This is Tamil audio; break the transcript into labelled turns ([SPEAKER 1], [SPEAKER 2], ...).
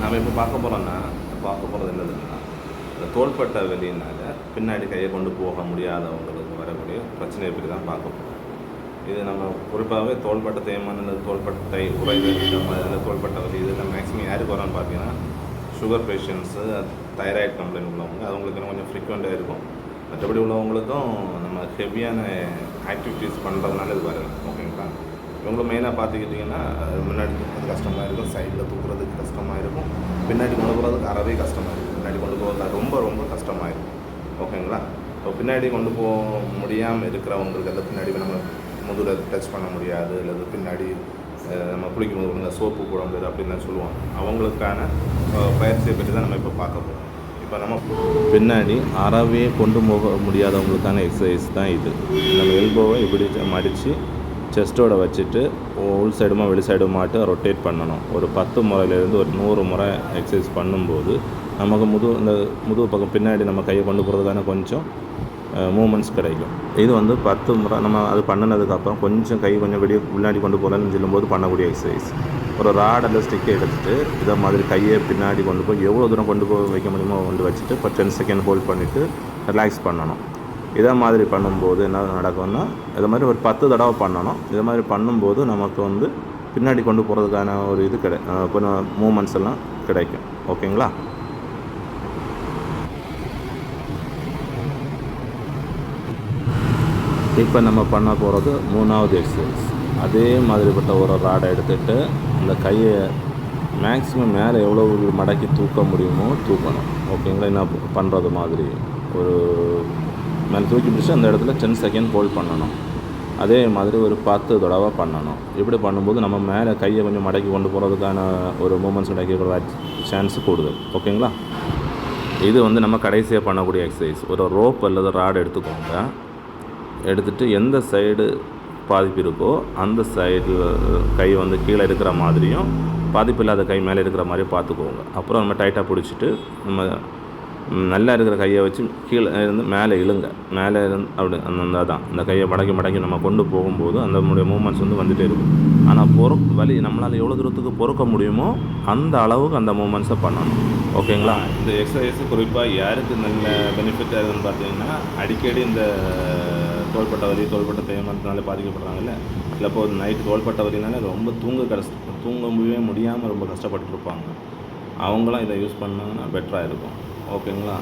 [SPEAKER 1] நாம் இப்போ பார்க்க போகிறோன்னா பார்க்க போகிறது என்னதுன்னா இந்த தோள்பட்ட வெளியினால் பின்னாடி கையை கொண்டு போக முடியாதவங்களுக்கு வரக்கூடிய பிரச்சனையை பற்றி தான் பார்க்க போகிறோம் இது நம்ம குறிப்பாகவே தோள்பட்ட தேய்மானம் இந்த தோள்பட்டை உறைதல் இந்த மாதிரி அந்த தோள்பட்ட வலி இதெல்லாம் மேக்ஸிமம் யாருக்கு வரோன்னு பார்த்தீங்கன்னா சுகர் பேஷண்ட்ஸு தைராய்டு கம்ப்ளைண்ட் உள்ளவங்க அவங்களுக்கு கொஞ்சம் ஃப்ரீக்வெண்ட்டாக இருக்கும். மற்றபடி உள்ளவங்களுக்கும் நம்ம ஹெவியான ஆக்டிவிட்டீஸ் பண்ணுறதுனால இது வரலாம். ஓகேங்களா இவங்களை மெயினாக பார்த்துக்கிட்டிங்கன்னா முன்னாடி கஷ்டமாக இருக்கும் சைடில் தூக்குறதுக்கு கஷ்டமாக இருக்கும் பின்னாடி கொண்டு போகிறதுக்கு அறவே கஷ்டமாக இருக்கும் பின்னாடி கொண்டு போகிறது ரொம்ப ரொம்ப கஷ்டமாக இருக்கும் ஓகேங்களா? இப்போ பின்னாடி கொண்டு போக முடியாமல் இருக்கிறவங்களுக்கு அந்த பின்னாடி நம்ம முதுகில் டச் பண்ண முடியாது அல்லது பின்னாடி நம்ம குளிக்கும் போது சோப்பு போட முடியாது அப்படின்னு சொல்லுவாங்க. அவங்களுக்கான பயிற்சியை பற்றி தான் நம்ம இப்போ பார்க்க போகிறோம் இப்போ நம்ம பின்னாடி அறவே கொண்டு போக முடியாதவங்களுக்கான எக்ஸசைஸ் தான் இது. நம்ம எல்போவை இப்படி மடித்து செஸ்ட்டோட வச்சுட்டு உள் சைடுமா வெளி சைடுமாட்டு ரொட்டேட் பண்ணணும். ஒரு பத்து முறையிலேருந்து ஒரு நூறு முறை எக்ஸசைஸ் பண்ணும்போது நமக்கு முது இந்த முதுகு பக்கம் பின்னாடி நம்ம கையை கொண்டு போகிறதுக்கான கொஞ்சம் மூமெண்ட்ஸ் கிடைக்கும். இது வந்து பத்து முறை நம்ம அது பண்ணினதுக்கப்புறம் கொஞ்சம் கை கொஞ்சம் வெளியே முன்னாடி கொண்டு போகலான்னு சொல்லும்போது பண்ணக்கூடிய எக்ஸசைஸ் ஒரு ராட் அல்லது ஸ்டிக்கை எடுத்துகிட்டு இதை மாதிரி கையை பின்னாடி கொண்டு போய் எவ்வளோ தூரம் கொண்டு போய் வைக்க முடியுமோ கொண்டு வச்சுட்டு இப்போ டென் செகண்ட் ஹோல்ட் பண்ணிவிட்டு ரிலாக்ஸ் பண்ணணும். இதே மாதிரி பண்ணும்போது என்ன நடக்கும்னா இது மாதிரி ஒரு பத்து தடவை பண்ணணும். இது மாதிரி பண்ணும்போது நமக்கு வந்து பின்னாடி கொண்டு போகிறதுக்கான ஒரு இது கிடை கொஞ்சம் மூமெண்ட்ஸ் எல்லாம் கிடைக்கும். ஓகேங்களா? இப்போ நம்ம பண்ண போகிறது மூணாவது எக்ஸசைஸ் அதே மாதிரிப்பட்ட ஒரு ராடை எடுத்துகிட்டு இந்த கையை மேக்ஸிமம் மேலே எவ்வளோ மடக்கி தூக்க முடியுமோ தூக்கணும். ஓகேங்களா? என்ன பண்ணுறது மாதிரி. ஒரு மேலே தூக்கி பிடிச்சி அந்த இடத்துல டென் செகண்ட் ஹோல்ட் பண்ணணும். அதே மாதிரி ஒரு பத்து தடவை பண்ணணும். இப்படி பண்ணும்போது நம்ம மேலே கையை கொஞ்சம் மடக்கி கொண்டு போகிறதுக்கான ஒரு மூமெண்ட்ஸ் கிடைக்கிற சான்ஸ் கூடுதல். ஓகேங்களா? இது வந்து நம்ம கடைசியாக பண்ணக்கூடிய எக்ஸசைஸ் ஒரு ரோப் அல்லது ராடு எடுத்துக்கோங்க. எடுத்துகிட்டு எந்த சைடு பாதிப்பு இருக்கோ அந்த சைடு கை வந்து கீழே இருக்கிற மாதிரியும் பாதிப்பு இல்லாத கை மேலே இருக்கிற மாதிரியும் பார்த்துக்கோங்க. அப்புறம் நம்ம டைட்டாக பிடிச்சிட்டு நம்ம நல்லா இருக்கிற கையை வச்சு கீழே இருந்து மேலே இழுங்க. மேலே இருந்து அப்படி அந்த அந்த அதான். அந்த கையை மடக்கி மடக்கி நம்ம கொண்டு போகும்போது அந்த நம்முடைய மூமெண்ட்ஸ் வந்து வந்துகிட்டே இருக்கும். ஆனால் பொறு வலி நம்மளால் எவ்வளோ தூரத்துக்கு பொறுக்க முடியுமோ அந்த அளவுக்கு அந்த மூமெண்ட்ஸை பண்ணணும். ஓகேங்களா? இந்த எக்ஸசைஸ் குறிப்பாக யாருக்கு நல்ல பெனிஃபிட் ஆகுதுன்னு பார்த்தீங்கன்னா அடிக்கடி இந்த தோள்பட்ட வலி தோள்பட்ட தேய்மானத்தினால பாதிக்கப்படுறாங்கல்ல? இல்லை இப்போ நைட்டு தோள்பட்ட வலினால ரொம்ப தூங்க கஷ்ட தூங்க முடியவே முடியாமல் ரொம்ப கஷ்டப்பட்டுருப்பாங்க அவங்களாம் இதை யூஸ் பண்ணாங்கன்னா பெட்டராக இருக்கும். ஓகேங்களா